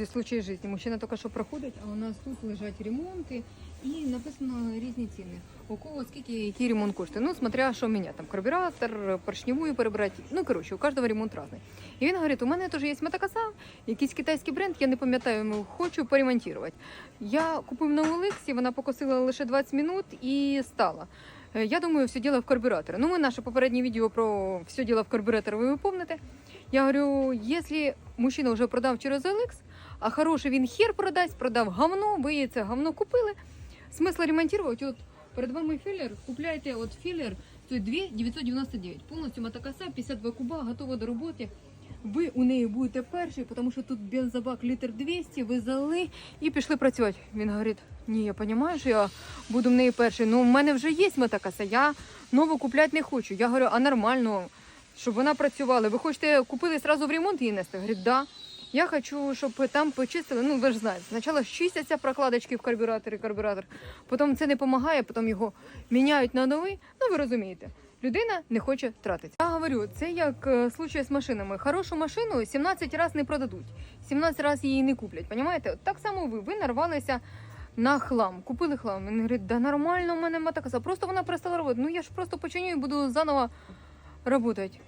Друзі, случай житті. Мужчина тільки що проходить, а у нас тут лежать ремонти і написано різні ціни. У кого скільки який ремонт коштує. Ну, смотря що міняти. Там карбюратор, поршневую перебрати. Ну, коротше, у кожного ремонт різний. І він говорить, у мене теж є мотокоса, якийсь китайський бренд, я не пам'ятаю, ну, хочу поремонтувати. Я купив на Олексі, вона покосила лише 20 минут і стала. Е, Я думаю, все діло в карбюраторі. Ну, ми наше попереднє відео про все діло в карбюраторі, ви помните. Я говорю, якщо мужчина вже продав через OLX, а хороший він хер продасть, продав говно, ви це говно купили. Смисл ремонтувати, от перед вами філер, купляйте от філер, стоїть 2 999. Повністю мотокоса, 52 куба, готова до роботи. Ви у неї будете перші, тому що тут бензобак літр 200, ви зали і пішли працювати. Він говорить, ні, я розумію, що я буду в неї перший. Ну, в мене вже є мотокоса, я нову купляти не хочу. Я говорю, а нормально, щоб вона працювала. Ви хочете купили одразу в ремонт її нести? Говорить, да. Я хочу, щоб там почистили. Ну, ви ж знаєте, спочатку чистяться прокладочки в карбюраторі, карбюратор, потім це не допомагає, потім його міняють на новий. Ну, ви розумієте. Людина не хоче тратити. Я говорю, це як е, случай з машинами. Хорошу машину 17 разів не продадуть, 17 разів її не куплять. Понімаєте? Так само ви. Ви нарвалися на хлам, купили хлам. Він говорить, да нормально у мене мотокоса, просто вона перестала робити. Ну я ж просто починю і буду заново працювати.